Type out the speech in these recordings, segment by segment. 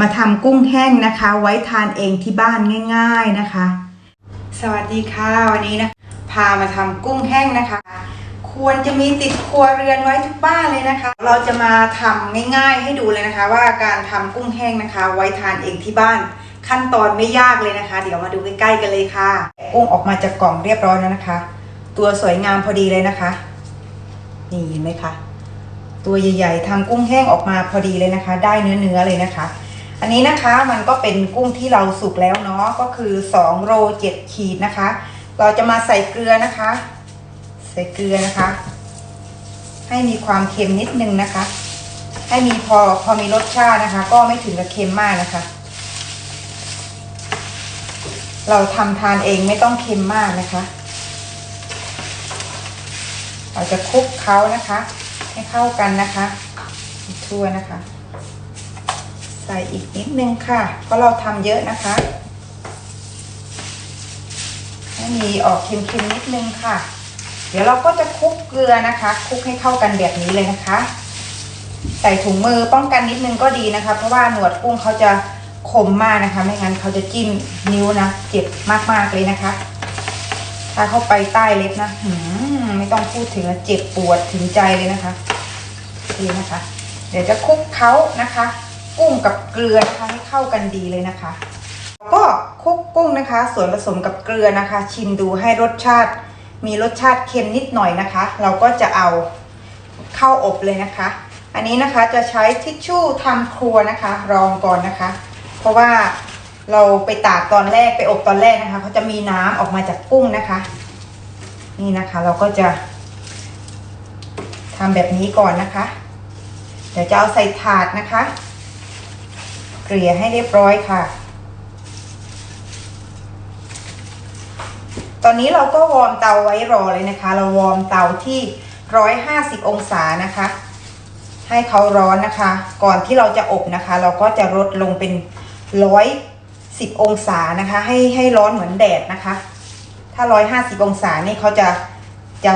มาทำกุ้งแห้งนะคะ ไว้ทานเองที่บ้านง่าย ๆนะคะ สวัสดีค่ะวันนี้นะพามาทำกุ้งแห้งนะคะ ควรจะมีติดครัวเรือนไว้ทุกบ้านเลยนะคะ เราจะมาทำง่าย ๆ ให้ดูเลยนะคะ ว่าการทำกุ้งแห้งนะคะ ไว้ทานเองที่บ้าน ขั้นตอนไม่ยากเลยนะคะ เดี๋ยวมาดูใกล้ๆกันเลยค่ะกุ้งออกมาจากกล่องเรียบร้อยแล้วนะคะ ตัวสวยงามพอดีเลยนะคะ นี่เห็นไหมคะตัวใหญ่ ๆทำกุ้งแห้งออกมาพอดีเลยนะคะ ได้เนื้อๆเลยนะคะ อันนี้นะคะมันก็เป็นกุ้งที่เราสุกแล้วเนาะก็คือ2โล7ขีดนะคะ เราจะมาใส่เกลือนะคะ ใส่เกลือนะคะ ให้มีความเค็มนิดนึงนะคะ ให้มีพอพอมีรสชาตินะคะ ก็ไม่ถึงกับเค็มมากนะคะ เราทำทานเองไม่ต้องเค็มมากนะคะ เราจะคลุกเขานะคะ ให้เข้ากันนะคะทั่วนะคะ ใส่อีกนิดนึงค่ะ เพราะเราทำเยอะนะคะให้มีออกเค็มๆนิดนึงค่ะ เดี๋ยวเราก็จะคลุกเกลือนะคะคลุกให้เข้ากันแบบนี้เลยนะคะ ใส่ถุงมือป้องกันนิดนึงก็ดีนะคะ เพราะว่าหนวดกุ้งเขาจะคมมากนะคะ ไม่งั้นเขาจะจิ้มนิ้วนะเจ็บมากๆเลยนะคะ ถ้าเข้าไปใต้เล็บนะหืมไม่ต้องพูดถึงเจ็บปวดถึงใจเลยนะคะดีนะคะ เดี๋ยวจะคลุกเขานะคะ กุ้งกับเกลือนะคะให้เข้ากันดีเลยนะคะ ก็คลุกกุ้งนะคะ ส่วนผสมกับเกลือนะคะ ชิมดูให้รสชาติ มีรสชาติเค็มนิดหน่อยนะคะ เราก็จะเอาเข้าอบเลยนะคะ อันนี้นะคะจะใช้ทิชชู่ทำครัวนะคะ รองก่อนนะคะ เพราะว่าเราไปตากตอนแรกไปอบตอนแรกนะคะเขาจะมีน้ำออกมาจากกุ้งนะคะ นี่นะคะเราก็จะทำแบบนี้ก่อนนะคะ เดี๋ยวจะเอาใส่ถาดนะคะ เกลี่ยให้เรียบร้อยค่ะ ตอนนี้เราก็วอร์มเตาไว้รอเลยนะคะ เราวอร์มเตาที่150องศานะคะ ให้เขาร้อนนะคะ ก่อนที่เราจะอบนะคะ เราก็จะลดลงเป็น110องศานะคะ ให้ให้ร้อนเหมือนแดดนะคะ ถ้า150องศานี่เขาจะจะ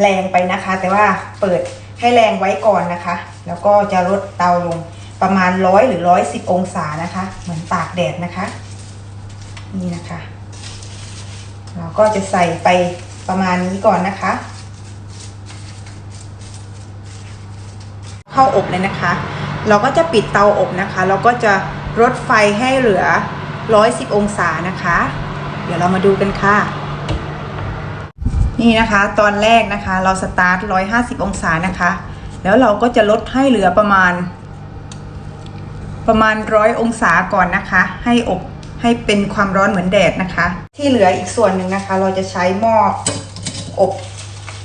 แรงไปนะคะ แต่ว่าเปิดให้แรงไว้ก่อนนะคะ แล้วก็จะลดเตาลง ประมาณ100หรือ110องศานะคะ เหมือนตากแดดนะคะ นี่นะคะ เราก็จะใส่ไปประมาณนี้ก่อนนะคะ เข้าอบเลยนะคะ เราก็จะปิดเตาอบนะคะ เราก็จะลดไฟให้เหลือ110องศานะคะ เดี๋ยวเรามาดูกันค่ะ นี่นะคะ ตอนแรกนะคะ เราสตาร์ท150องศานะคะ แล้วเราก็จะลดให้เหลือประมาณ ประมาณร้อยองศาก่อนนะคะ ให้อบให้เป็นความร้อนเหมือนแดดนะคะ ที่เหลืออีกส่วนหนึ่งนะคะ เราจะใช้หม้ออบ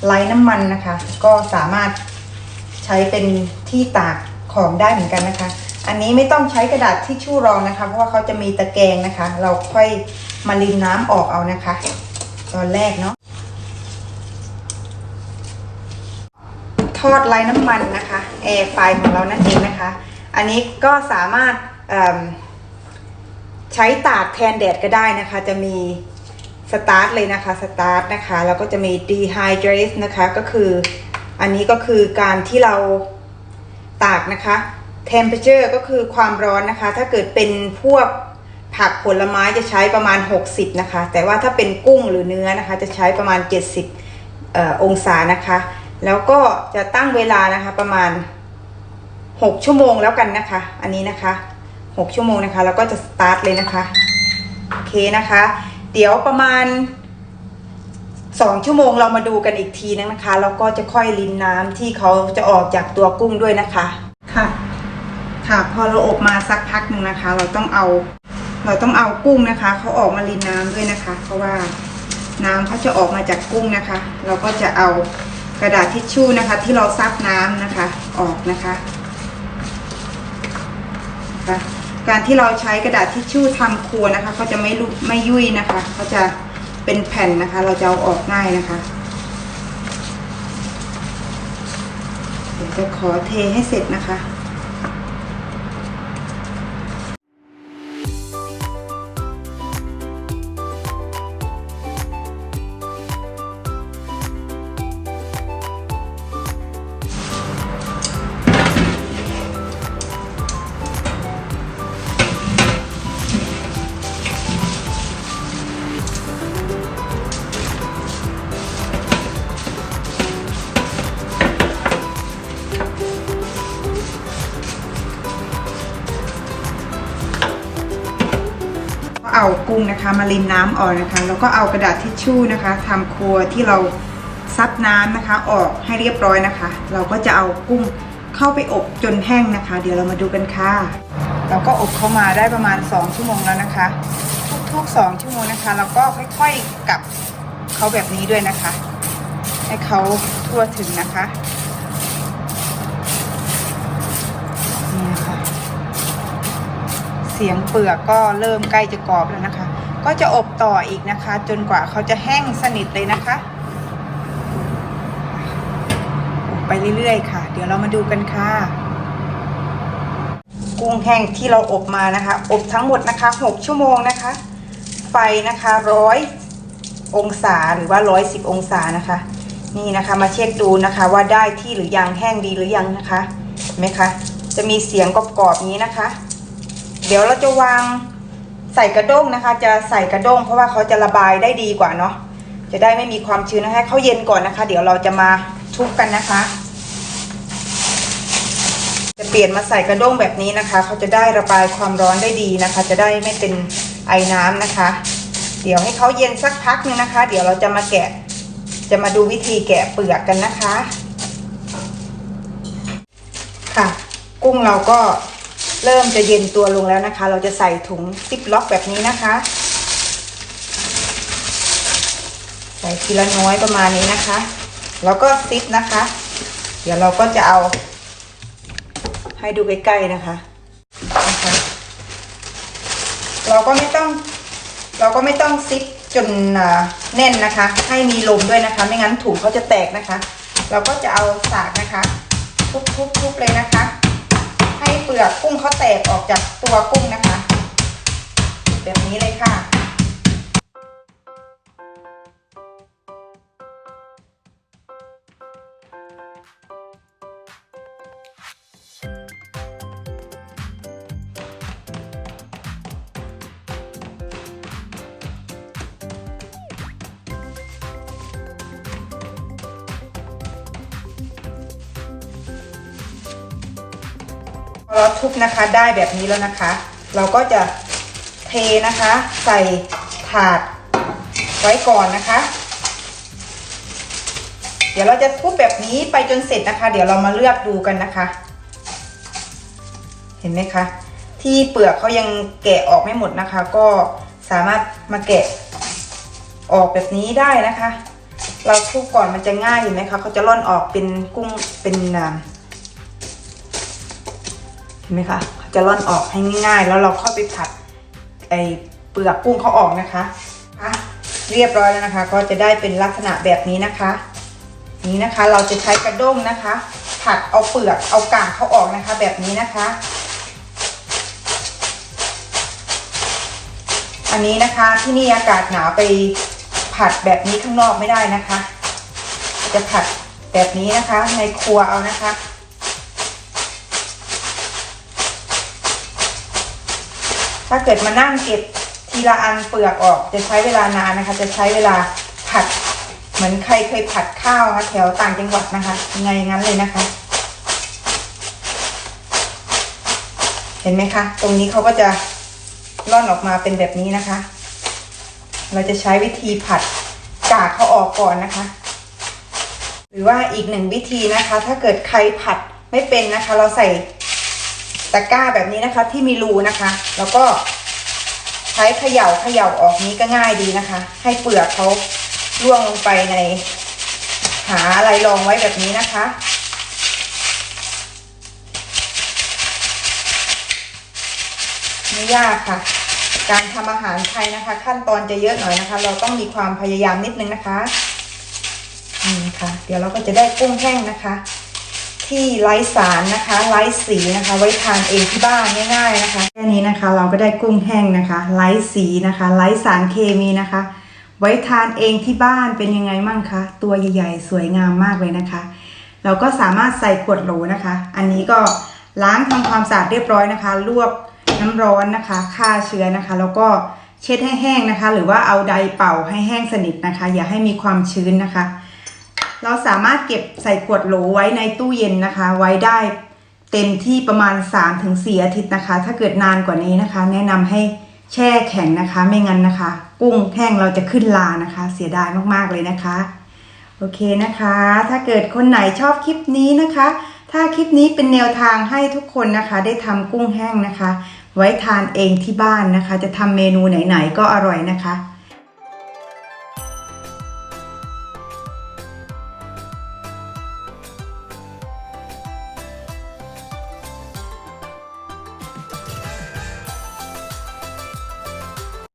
ไร้น้ำมันนะคะ ก็สามารถใช้เป็นที่ตากของได้เหมือนกันนะคะ อันนี้ไม่ต้องใช้กระดาษทิชชู่รองนะคะ เพราะว่าเขาจะมีตะแกรงนะคะ เราค่อยมารินน้ำออกเอานะคะ ตอนแรกเนาะทอดไร้น้ำมันนะคะแอร์ไฟของเรานั่นเองนะคะ อันนี้ก็สามารถใช้ตากแทนแดดก็ได้นะคะ จะมีสตาร์ทเลยนะคะสตาร์ทนะคะแล้วก็จะมี dehydrate นะคะก็คืออันนี้ก็คือการที่เราตากนะคะ temperature ก็คือความร้อนนะคะ ถ้าเกิดเป็นพวกผักผลไม้จะใช้ประมาณ 60 นะคะ แต่ว่าถ้าเป็นกุ้งหรือเนื้อนะคะ จะใช้ประมาณ 70ออองศานะคะ แล้วก็จะตั้งเวลานะคะประมาณ 6 ชั่วโมงแล้วกันนะคะ อันนี้นะคะ 6 ชั่วโมงนะคะ แล้วก็จะสตาร์ทเลยนะคะโอเคนะคะ เดี๋ยวประมาณ 2 ชั่วโมงเรามาดูกันอีกทีนึงนะคะแล้วก็จะค่อยรินน้ำที่เขาจะออกจากตัวกุ้งด้วยนะคะค่ะ ค่ะพอเราอบมาสักพักหนึ่งนะคะ เราต้องเอาเราต้องเอากุ้งนะคะเขาออกมารินน้ำด้วยนะคะ เพราะว่าน้ำเขาจะออกมาจากกุ้งนะคะ เราก็จะเอากระดาษทิชชู่นะคะ ที่เราซับน้ำนะคะ ออกนะคะ คะการที่เราใช้กระดาษทิชชู่ทำครัวนะคะเขาจะไม่ไม่ยุ่ยนะคะเขาจะเป็นแผ่นนะคะ เราจะเอาออกง่ายนะคะเดี๋ยวจะขอเทให้เสร็จนะคะ มารินน้ำออกนะคะ แล้วก็เอากระดาษทิชชู่นะคะทำครัวที่เราซับน้ำนะคะ ออกให้เรียบร้อยนะคะ เราก็จะเอากุ้งเข้าไปอบจนแห้งนะคะ เดี๋ยวเรามาดูกันค่ะ เราก็อบเข้ามาได้ประมาณ 2 ชั่วโมงแล้วนะคะ ทุกๆ 2 ชั่วโมงนะคะ เราก็ค่อยๆกลับเขาแบบนี้ด้วยนะคะ ให้เขาทั่วถึงนะคะนี่นะคะเสียงเปลือกก็เริ่มใกล้จะกรอบแล้วนะคะ ก็จะอบต่ออีกนะคะ จนกว่าเขาจะแห้งสนิทเลยนะคะอบไปเรื่อยๆค่ะ เดี๋ยวเรามาดูกันค่ะ กุ้งแห้งที่เราอบมานะคะ อบทั้งหมดนะคะ 6 ชั่วโมงนะคะ ไฟนะคะร้อยองศาหรือว่า110องศานะคะ นี่นะคะมาเช็คดูนะคะว่าได้ที่หรือยังแห้งดีหรือยังนะคะเห็นไหมคะจะมีเสียงกรอบๆนี้นะคะ เดี๋ยวเราจะวาง ใส่กระด้งนะคะ จะใส่กระด้งเพราะว่าเขาจะระบายได้ดีกว่าเนาะจะได้ไม่มีความชื้นนะคะเขาเย็นก่อนนะคะ เดี๋ยวเราจะมาทุบกันนะคะ จะเปลี่ยนมาใส่กระด้งแบบนี้นะคะเขาจะได้ระบายความร้อนได้ดีนะคะ จะได้ไม่เป็นไอน้ำนะคะ เดี๋ยวให้เขาเย็นสักพักหนึงนะคะ เดี๋ยวเราจะมาแกะ จะมาดูวิธีแกะเปลือกกันนะคะ ค่ะ กุ้งเราก็ เริ่มจะเย็นตัวลงแล้วนะคะ เราจะใส่ถุงซิปล็อกแบบนี้นะคะ ใส่ทีละน้อยประมาณนี้นะคะ แล้วก็ซิปนะคะ เดี๋ยวเราก็จะเอา ให้ดูใกล้ๆนะคะนะคะ เราก็ไม่ต้อง เราก็ไม่ต้องซิปจนแน่นนะคะ ให้มีลมด้วยนะคะ ไม่งั้นถุงเขาจะแตกนะคะ เราก็จะเอาสากนะคะทุบๆเลยนะคะ ให้เปลือกกุ้งเขาแตกออกจากตัวกุ้งนะคะ แบบนี้เลยค่ะ เราทุบนะคะได้แบบนี้แล้วนะคะ เราก็จะเทนะคะ ใส่ถาดไว้ก่อนนะคะ เดี๋ยวเราจะทุบแบบนี้ไปจนเสร็จนะคะ เดี๋ยวเรามาเลือกดูกันนะคะ เห็นไหมคะ ที่เปลือกเขายังแกะออกไม่หมดนะคะ ก็สามารถมาแกะออกแบบนี้ได้นะคะ เราทุบก่อนมันจะง่ายเห็นไหมคะเขาจะร่อนออกเป็นกุ้งเป็นอ่าเห็น ไหมคะจะร่อนออกให้ง่าย ๆ แล้วเราเข้าไปผัดไอเปลือกกุ้งเขาออกนะคะอะเรียบร้อยแล้วนะคะ ก็จะได้เป็นลักษณะแบบนี้นะคะ นี้นะคะเราจะใช้กระด้งนะคะ ผัดเอาเปลือกเอากากเขาออกนะคะ แบบนี้นะคะ อันนี้นะคะที่นี่อากาศหนาวไปผัดแบบนี้ข้างนอกไม่ได้นะคะ จะผัดแบบนี้นะคะ ในครัวเอานะคะ ถ้าเกิดมานั่งเก็บทีละอันเปลือกออก จะใช้เวลานานนะคะ จะใช้เวลาผัด เหมือนใครเคยผัดข้าวนะคะแถวต่างจังหวัดนะคะยังไงงั้นเลยนะคะ เห็นไหมคะ ตรงนี้เขาก็จะร่อนออกมาเป็นแบบนี้นะคะ เราจะใช้วิธีผัดกากเขาออกก่อนนะคะ หรือว่าอีกหนึ่งวิธีนะคะ ถ้าเกิดใครผัดไม่เป็นนะคะ เราใส่ ตะกร้าแบบนี้นะคะที่มีรูนะคะ แล้วก็ใช้เขย่าเขย่าออกนี้ก็ง่ายดีนะคะ ให้เปลือกเขาล่วงลงไปใน หาอะไรรองไว้แบบนี้นะคะ ไม่ยากค่ะ การทำอาหารไทยนะคะ ขั้นตอนจะเยอะหน่อยนะคะ เราต้องมีความพยายามนิดนึงนะคะนี่ค่ะ เดี๋ยวเราก็จะได้กุ้งแห้งนะคะ ที่ไร้สารนะคะไร้สีนะคะ ไว้ทานเองที่บ้านง่ายๆนะคะแค่นี้นะคะเราก็ได้กุ้งแห้งนะคะ ไร้สีนะคะไร้สารเคมีนะคะ ไว้ทานเองที่บ้านเป็นยังไงมั่งคะตัวใหญ่ๆ สวยงามมากเลยนะคะ เราก็สามารถใส่ขวดโหลนะคะ อันนี้ก็ล้างทำความสะอาดเรียบร้อยนะคะ ลวกน้ำร้อนนะคะฆ่าเชื้อนะคะ แล้วก็เช็ดให้แห้งนะคะ หรือว่าเอาไดร์เป่าให้แห้งสนิทนะคะ อย่าให้มีความชื้นนะคะ เราสามารถเก็บใส่ขวดโหลไว้ในตู้เย็นนะคะ ไว้ได้เต็มที่ประมาณ 3-4 อาทิตย์นะคะ ถ้าเกิดนานกว่านี้นะคะ แนะนำให้แช่แข็งนะคะ ไม่งั้นนะคะ กุ้งแห้งเราจะขึ้นลานะคะ เสียดายมากๆเลยนะคะ โอเคนะคะ ถ้าเกิดคนไหนชอบคลิปนี้นะคะ ถ้าคลิปนี้เป็นแนวทางให้ทุกคนนะคะ ได้ทำกุ้งแห้งนะคะ ไว้ทานเองที่บ้านนะคะ จะทำเมนูไหนๆก็อร่อยนะคะ